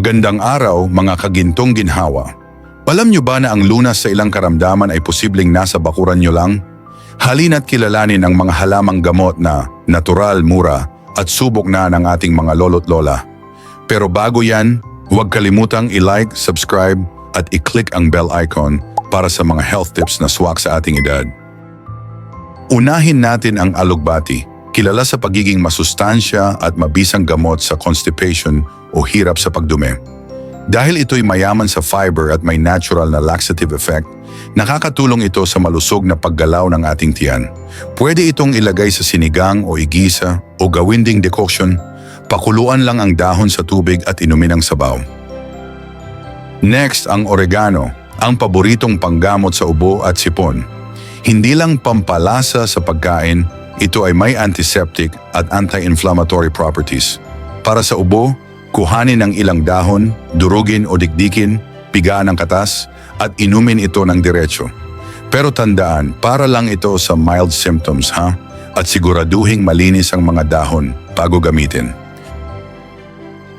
Magandang araw mga kagintong ginhawa. Alam nyo ba na ang lunas sa ilang karamdaman ay posibleng nasa bakuran nyo lang? Halina't kilalanin ang mga halamang gamot na natural, mura at subok na ng ating mga lolo't lola. Pero bago yan, huwag kalimutang i-like, subscribe at i-click ang bell icon para sa mga health tips na swak sa ating edad. Unahin natin ang alugbati, kilala sa pagiging masustansya at mabisang gamot sa constipation o hirap sa pagdumi. Dahil ito'y mayaman sa fiber at may natural na laxative effect, nakakatulong ito sa malusog na paggalaw ng ating tiyan. Pwede itong ilagay sa sinigang o igisa o gawin ding decoction, pakuluan lang ang dahon sa tubig at inumin ang sabaw. Next ang oregano, ang paboritong panggamot sa ubo at sipon. Hindi lang pampalasa sa pagkain, ito ay may antiseptic at anti-inflammatory properties. Para sa ubo, kuhanin ang ilang dahon, durugin o dikdikin, pigaan ang katas, at inumin ito ng diretsyo. Pero tandaan, para lang ito sa mild symptoms ha? At siguraduhing malinis ang mga dahon bago gamitin.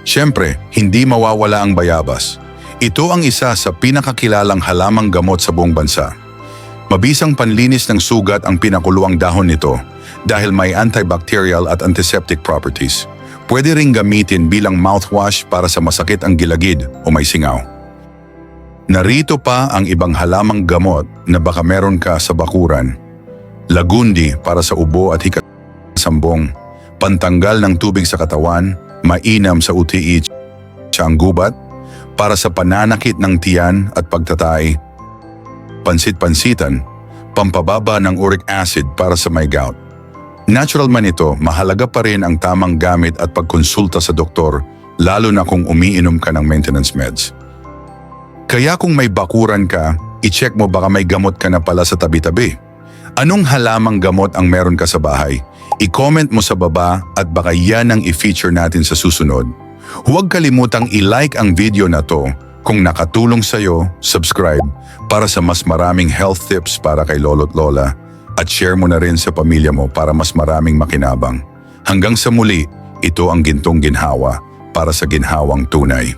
Siyempre, hindi mawawala ang bayabas. Ito ang isa sa pinakakilalang halamang gamot sa buong bansa. Mabisang panlinis ng sugat ang pinakuluang dahon nito dahil may antibacterial at antiseptic properties. Pwede ring gamitin bilang mouthwash para sa masakit ang gilagid o may singaw. Narito pa ang ibang halamang gamot na baka meron ka sa bakuran. Lagundi para sa ubo at hikat sambong, pantanggal ng tubig sa katawan, mainam sa UTI, siyang gubat, para sa pananakit ng tiyan at pagtatay, pansit-pansitan, pampababa ng uric acid para sa may gout. Natural man ito, mahalaga pa rin ang tamang gamit at pagkonsulta sa doktor, lalo na kung umiinom ka ng maintenance meds. Kaya kung may bakuran ka, i-check mo baka may gamot ka na pala sa tabi-tabi. Anong halamang gamot ang meron ka sa bahay? I-comment mo sa baba at baka yan ang i-feature natin sa susunod. Huwag kalimutang i-like ang video na to. Kung nakatulong sa'yo, subscribe para sa mas maraming health tips para kay lolo't lola at share mo na rin sa pamilya mo para mas maraming makinabang. Hanggang sa muli, ito ang Gintong Ginhawa para sa Ginhawang Tunay.